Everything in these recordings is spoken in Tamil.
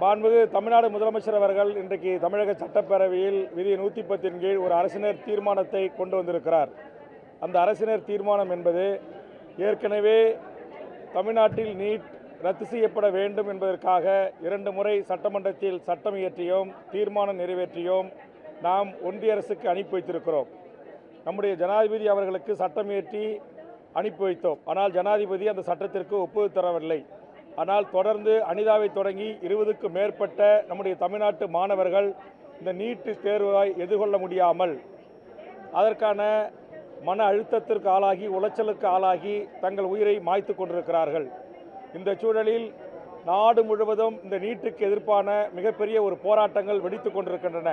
மாண்புமிகு தமிழ்நாடு முதலமைச்சர் அவர்கள் இன்றைக்கு தமிழக சட்டப்பேரவையில் விதி நூற்றி பத்தின் கீழ் ஒரு அரசினர் தீர்மானத்தை கொண்டு வந்திருக்கிறார். அந்த அரசினர் தீர்மானம் என்பது ஏற்கனவே தமிழ்நாட்டில் நீட் ரத்து செய்யப்பட வேண்டும் என்பதற்காக இரண்டு முறை சட்டமன்றத்தில் சட்டம் இயற்றியோம் தீர்மானம் நிறைவேற்றியோம் நாம் ஒன்றிய அரசுக்கு அனுப்பி வைத்திருக்கிறோம். நம்முடைய ஜனாதிபதி அவர்களுக்கு சட்டம் இயற்றி அனுப்பி வைத்தோம். ஆனால் ஜனாதிபதி அந்த சட்டத்திற்கு ஒப்புதல் தரவில்லை. ஆனால் தொடர்ந்து அனிதாவை தொடங்கி இருபதுக்கும் மேற்பட்ட நம்முடைய தமிழ்நாட்டு மாணவர்கள் இந்த நீட்டு தேர்வை எதிர்கொள்ள முடியாமல் அதற்கான மன அழுத்தத்திற்கு ஆளாகி உளைச்சலுக்கு ஆளாகி தங்கள் உயிரை மாய்த்து கொண்டிருக்கிறார்கள். இந்த சூழலில் நாடு முழுவதும் இந்த நீட்டுக்கு எதிர்ப்பான மிகப்பெரிய ஒரு போராட்டங்கள் வெடித்து கொண்டிருக்கின்றன.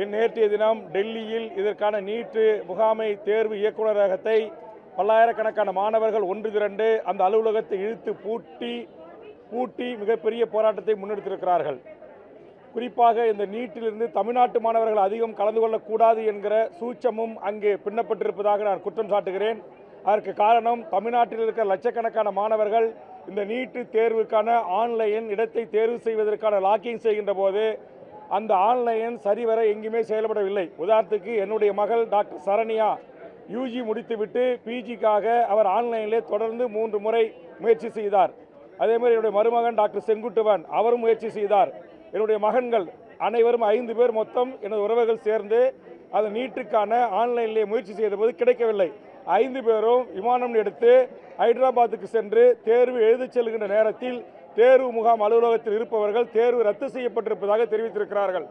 இன் நேற்றைய தினம் டெல்லியில் இதற்கான நீட்டு முகாமை தேர்வு இயக்குநரகத்தை பல்லாயிரக்கணக்கான மாணவர்கள் ஒன்று திரண்டு அந்த அலுவலகத்தை இழுத்து பூட்டி கூட்டி மிகப்பெரிய போராட்டத்தை முன்னெடுத்திருக்கிறார்கள். குறிப்பாக இந்த நீட்டிலிருந்து தமிழ்நாட்டு மாணவர்கள் அதிகம் கலந்து கொள்ளக்கூடாது என்கிற சூச்சமும் அங்கே பின்னப்பட்டிருப்பதாக நான் குற்றம் சாட்டுகிறேன். அதற்கு காரணம் தமிழ்நாட்டில் இருக்கிற லட்சக்கணக்கான மாணவர்கள் இந்த நீட்டு தேர்வுக்கான ஆன்லைன் இடத்தை தேர்வு செய்வதற்கான லாக்கிங் செய்கின்ற போது அந்த ஆன்லைன் சரிவர எங்குமே செயல்படவில்லை. உதாரணத்துக்கு என்னுடைய மகள் டாக்டர் சரண்யா யூஜி முடித்துவிட்டு பிஜிக்காக அவர் ஆன்லைனிலே தொடர்ந்து மூன்று முறை முயற்சி செய்தார். அதே மாதிரி என்னுடைய மருமகன் டாக்டர் செங்குட்டுவன் அவரும் முயற்சி செய்தார். என்னுடைய மகன்கள் அனைவரும் ஐந்து பேர் மொத்தம் எனது உறவுகள் சேர்ந்து அது நீட்டுக்கான ஆன்லைனிலே முயற்சி செய்தபோது கிடைக்கவில்லை. ஐந்து பேரும் விமானம் எடுத்து ஹைதராபாத்துக்கு சென்று தேர்வு எழுதி செல்கின்ற நேரத்தில் தேர்வு முகாம் அலுவலகத்தில் இருப்பவர்கள் தேர்வு ரத்து செய்யப்பட்டிருப்பதாக தெரிவித்திருக்கிறார்கள்.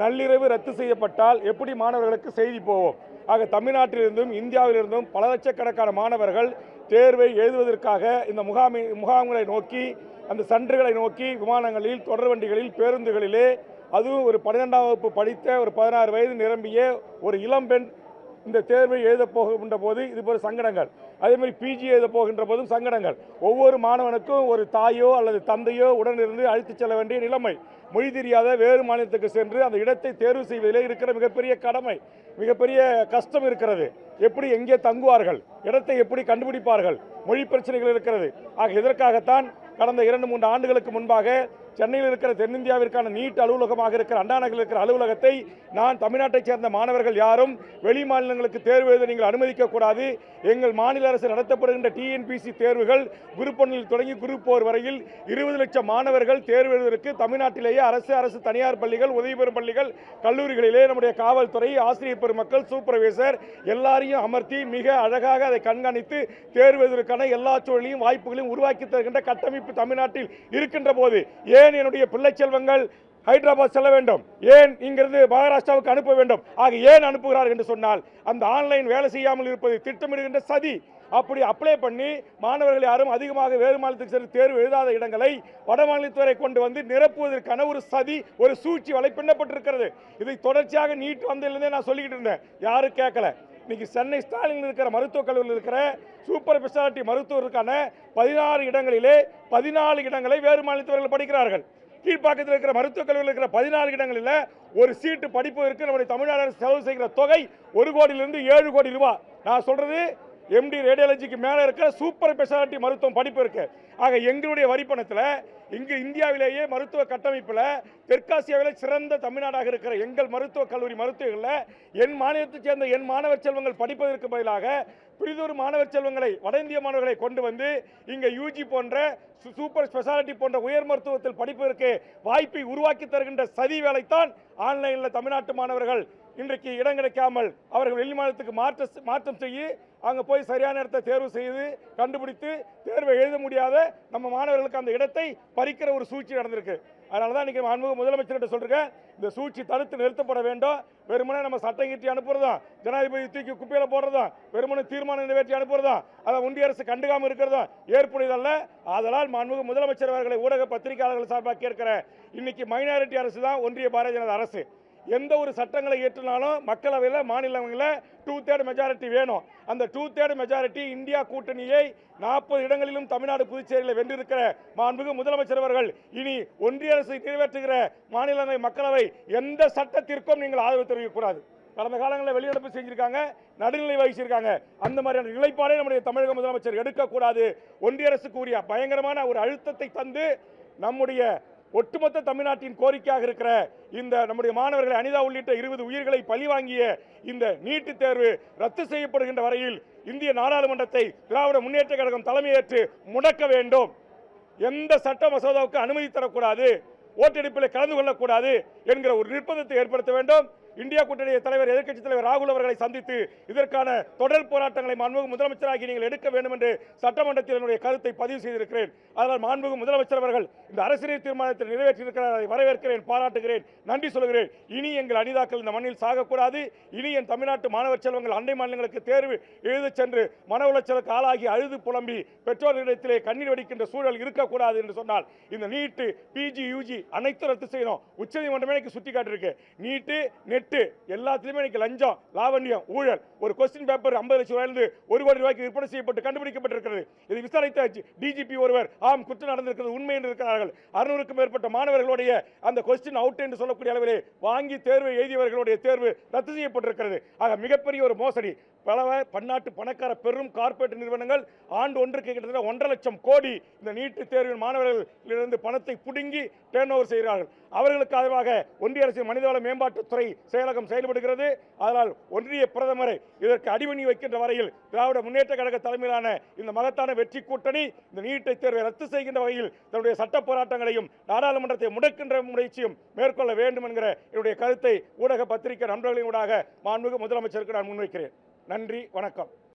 நள்ளிரவு ரத்து செய்யப்பட்டால் எப்படி மாணவர்களுக்கு செய்தி போவோம்? ஆக தமிழ்நாட்டிலிருந்தும் இந்தியாவிலிருந்தும் பல லட்சக்கணக்கான மாணவர்கள் தேர்வை எழுதுவதற்காக இந்த முகாமை முகாம்களை நோக்கி அந்த சன்றுகளை நோக்கி விமானங்களில் தொடர் வண்டிகளில் பேருந்துகளிலே அதுவும் ஒரு பன்னிரெண்டாம் வகுப்பு படித்த ஒரு பதினாறு வயது நிரம்பிய ஒரு இளம்பெண் இந்த தேர்வை எழுத போகின்ற போது இது போல சங்கடங்கள். அதே மாதிரி பிஜி எழுத போகின்ற போதும் சங்கடங்கள். ஒவ்வொரு மாணவனுக்கும் ஒரு தாயோ அல்லது தந்தையோ உடனிருந்து அழைத்துச் செல்ல வேண்டிய நிலைமை. மொழி தெரியாத வேறு மாநிலத்துக்கு சென்று அந்த இடத்தை தேர்வு செய்வதிலே இருக்கிற மிகப்பெரிய கடமை மிகப்பெரிய கஷ்டம் இருக்கிறது. எப்படி எங்கே தங்குவார்கள்? இடத்தை எப்படி கண்டுபிடிப்பார்கள்? மொழி பிரச்சனைகள் இருக்கிறது. ஆக இதற்காகத்தான் கடந்த இரண்டு மூன்று ஆண்டுகளுக்கு முன்பாக சென்னையில் இருக்கிற தென்னிந்தியாவிற்கான நீட் அலுவலகமாக இருக்கிற அண்டாநகரில் இருக்கிற அலுவலகத்தை நான் தமிழ்நாட்டைச் சேர்ந்த மாணவர்கள் யாரும் வெளி மாநிலங்களுக்கு தேர்வு எழுத நீங்கள் அனுமதிக்கக்கூடாது எங்கள் மாநில அரசு நடத்தப்படுகின்ற டிஎன்பிசி தேர்வுகள் குரூப் ஒன்றில் தொடங்கி குரூப் போர் வரையில் இருபது லட்சம் மாணவர்கள் தேர்வு எழுதுவதற்கு தமிழ்நாட்டிலேயே அரசு அரசு தனியார் பள்ளிகள் உதவி பெறும் பள்ளிகள் கல்லூரிகளிலே நம்முடைய காவல்துறை ஆசிரியர் பெருமக்கள் சூப்பர்வைசர் எல்லாரையும் அமர்த்தி மிக அழகாக அதை கண்காணித்து தேர்வு எழுதுவதற்கான எல்லா சூழலையும் வாய்ப்புகளையும் உருவாக்கி தருகின்ற கட்டமைப்பு தமிழ்நாட்டில் இருக்கின்ற போது ஏ ஏன் என்னுடைய பிள்ளை செல்வங்கள் ஹைதராபாத் செல்ல வேண்டும். ஏன் இங்கிருந்து மகாராஷ்டிராவுக்கு அனுப்ப வேண்டும்? ஆக ஏன் அனுப்புகிறார் என்று சொன்னால் அந்த ஆன்லைன் வேலை செய்யாமல் இருப்பது திட்டமிடுகின்ற சதி. அப்படி அப்ளை பண்ணி மாணவர்கள் யாரும் அதிகமாக வேறு மாநிலத்துக்கு சென்று தேர்வு எழுதாத இடங்களை வட மாநிலத்துவரை கொண்டு வந்து நிரப்புவதற்கான ஒரு சதி ஒரு சூழ்ச்சி வலை பின்னப்பட்டிருக்கிறது இதை தொடர்ச்சியாக நீட் வந்ததுலேருந்தே நான் சொல்லிக்கிட்டு இருந்தேன். யாரும் கேட்கல. இன்னைக்கு சென்னை ஸ்டாலினில் இருக்கிற மருத்துவக் கல்லூரியில் இருக்கிற சூப்பர் ஸ்பெஷாலிட்டி மருத்துவருக்கான பதினாறு இடங்களிலே பதினாலு இடங்களை வேறு மாநிலத்தவர்கள் படிக்கிறார்கள். கீழ்ப்பாக்கத்தில் இருக்கிற மருத்துவக் கல்லூரியில் இருக்கிற பதினாலு இடங்களில் ஒரு சீட்டு படிப்பதற்கு நம்முடைய தமிழ்நாடு செலவு செய்கிற தொகை ஒரு கோடியிலிருந்து ஏழு கோடி ரூபாய். நான் சொல்றது எம்டி ரேடியாலஜிக்கு மேலே இருக்கிற சூப்பர் ஸ்பெஷாலிட்டி மருத்துவம் படிப்பு இருக்கு. ஆக எங்களுடைய வரிப்பணத்தில் இங்கு இந்தியாவிலேயே மருத்துவ கட்டமைப்பில் தெற்காசியாவில் சிறந்த தமிழ்நாடாக இருக்கிற எங்கள் மருத்துவக் கல்லூரி மருத்துவர்களில் என் மாநிலத்தைச் சேர்ந்த என் மாணவர் செல்வங்கள் படிப்பதற்கு பதிலாக பிரிதொரு மாணவர் செல்வங்களை வட இந்திய மாணவர்களை கொண்டு வந்து இங்கே யூஜி போன்ற சு- சூப்பர் ஸ்பெஷாலிட்டி போன்ற உயர் மருத்துவத்தில் படிப்பதற்கு வாய்ப்பை உருவாக்கி தருகின்ற சதி வேலைத்தான் ஆன்லைனில் தமிழ்நாட்டு மாணவர்கள் இன்றைக்கு இடம் கிடைக்காமல் அவர்கள் வெளி மாநிலத்துக்கு மாற்ற மாற்றம் செய்ய அங்கே போய் சரியான இடத்தை தேர்வு செய்து கண்டுபிடித்து தேர்வை எழுத முடியாத நம்ம மாணவர்களுக்கு அந்த இடத்தை பறிக்கிற ஒரு சூழ்ச்சி நடந்திருக்கு. அதனால தான் இன்றைக்கி மாண்புமிகு முதலமைச்சர்கிட்ட சொல்கிறேன் இந்த சூழ்ச்சி தடுத்து நிறுத்தப்பட வேண்டும். வெறுமனே நம்ம சட்டம் கீட்டி அனுப்புறதும் ஜனாதிபதி தூக்கி குப்பையில் போடுறதும் வெறுமனே தீர்மானம் நிறைவேற்றி அனுப்புறதும் அதை ஒன்றிய அரசு கண்டுக்காமல் இருக்கிறதும் ஏற்புடையதல்ல. அதனால் மாண்புமிகு முதலமைச்சர் அவர்களை ஊடக பத்திரிகையாளர்கள் சார்பாக கேட்கிறேன் இன்னைக்கு மைனாரிட்டி அரசு தான் ஒன்றிய பாரதிய ஜனதா அரசு. எந்த ஒரு சட்டங்களை ஏற்றினாலும் மக்களவையில் மாநிலங்களில் டூ தேர்ட் மெஜாரிட்டி வேணும். அந்த டூ தேர்ட் மெஜாரிட்டி இந்தியா கூட்டணியை நாற்பது இடங்களிலும் தமிழ்நாடு புதுச்சேரியில் வென்றிருக்கிற மாண்புமிகு முதலமைச்சர் அவர்கள் இனி ஒன்றிய அரசு நிறைவேற்றுகிற மாநிலங்களை மக்களவை எந்த சட்டத்திற்கும் நீங்கள் ஆதரவு தெரிவிக்கக்கூடாது. கடந்த காலங்களில் வெளிநடப்பு செஞ்சிருக்காங்க நடுநிலை வகிச்சிருக்காங்க. அந்த மாதிரியான நிலைப்பாடை நம்முடைய தமிழக முதலமைச்சர் எடுக்கக்கூடாது. ஒன்றிய அரசுக்கு உரிய பயங்கரமான ஒரு அழுத்தத்தை தந்து நம்முடைய ஒட்டுமொத்த தமிழ்நாட்டின் கோரிக்கையாக இருக்கிற இந்த நம்முடைய மாணவர்கள் அனிதா உள்ளிட்ட இருபது உயிர்களை பழிவாங்கிய இந்த நீட்டு தேர்வு ரத்து செய்யப்படுகின்ற வரையில் இந்திய நாடாளுமன்றத்தை திராவிட முன்னேற்ற கழகம் தலைமையேற்று முடக்க வேண்டும். எந்த சட்ட மசோதாவுக்கு அனுமதி தரக்கூடாது ஓட்டெடுப்பில் கலந்து கொள்ளக்கூடாது என்கிற ஒரு நிர்பந்தத்தை ஏற்படுத்த வேண்டும். இந்தியா கூட்டணி தலைவர் எதிர்க்கட்சி தலைவர் ராகுல் அவர்களை சந்தித்து இதற்கான தொடர் போராட்டங்களை மாண்புமிகு முதலமைச்சராகி நீங்கள் எடுக்க வேண்டும் என்று சட்டமன்றத்தில் என்னுடைய கருத்தை பதிவு செய்திருக்கிறேன். அதனால் மாண்புமிகு முதலமைச்சர் அவர்கள் இந்த அரசியல் தீர்மானத்தில் நிறைவேற்றியிருக்கிறார் அதை வரவேற்கிறேன் பாராட்டுகிறேன் நன்றி சொல்கிறேன் இனி எங்கள் அனிதாக்கள் இந்த மண்ணில் சாகக்கூடாது. இனி என் தமிழ்நாட்டு மாணவர் செல்வங்கள் அண்டை மாநிலங்களுக்கு தேர்வு எழுதச் சென்று மன உளைச்சலுக்கு ஆளாகி அழுது புலம்பி பெற்றோர்களிடத்திலே கண்ணீர் வடிக்கின்ற சூழல் இருக்கக்கூடாது என்று சொன்னால் இந்த நீட்டு பிஜி யூஜி அனைத்தும் ரத்து செய்யணும். உச்சநீதிமன்றமே எனக்கு சுட்டி காட்டியிருக்கு நீட்டு நெட்டு எல்லாத்துலேயுமே இன்னைக்கு லஞ்சம் லாவண்யம் ஊழல். ஒரு கொஸ்டின் பேப்பர் ஐம்பது லட்சம் ரூபாயிலிருந்து ஒரு கோடி ரூபாய்க்கு விற்பனை செய்யப்பட்டு கண்டுபிடிக்கப்பட்டிருக்கிறது. இது விசாரித்த டிஜிபி ஒருவர் ஆம் குற்றம் நடந்திருக்கிறது உண்மை என்று இருக்கிறார்கள். அறுநூறுக்கும் மேற்பட்ட மாணவர்களுடைய அந்த கொஸ்டின் அவுட் என்று சொல்லக்கூடிய அளவிலே வாங்கி தேர்வை எழுதியவர்களுடைய தேர்வு ரத்து செய்யப்பட்டிருக்கிறது. ஆக மிகப்பெரிய ஒரு மோசடி. பல பன்னாட்டு பணக்கார பெரும் கார்ப்பரேட் நிறுவனங்கள் ஆண்டு ஒன்றுக்கு கிட்டத்தட்ட ஒன்றரை லட்சம் கோடி இந்த நீட்டு தேர்வின் மாணவர்களிலிருந்து பணத்தை புடுங்கி டேர்ன் ஓவர் செய்கிறார்கள். அவர்களுக்கு ஆதரவாக ஒன்றிய அரசின் மனிதவள மேம்பாட்டுத்துறை செயலகம் செயல்படுகிறது. அதனால் ஒன்றிய பிரதமரை இதற்கு அடிமணி வைக்கின்ற வரையில் திராவிட முன்னேற்ற கழக தலைமையிலான இந்த மகத்தான வெற்றி கூட்டணி இந்த நீட்டை தேர்வை ரத்து செய்கின்ற வகையில் தன்னுடைய சட்ட போராட்டங்களையும் நாடாளுமன்றத்தை முடக்கின்ற முயற்சியும் மேற்கொள்ள வேண்டும் என்கிற என்னுடைய கருத்தை ஊடக பத்திரிகை நண்பர்களின் ஊடாக மாண்புமிகு முதலமைச்சருக்கு நான் முன்வைக்கிறேன். நன்றி வணக்கம்.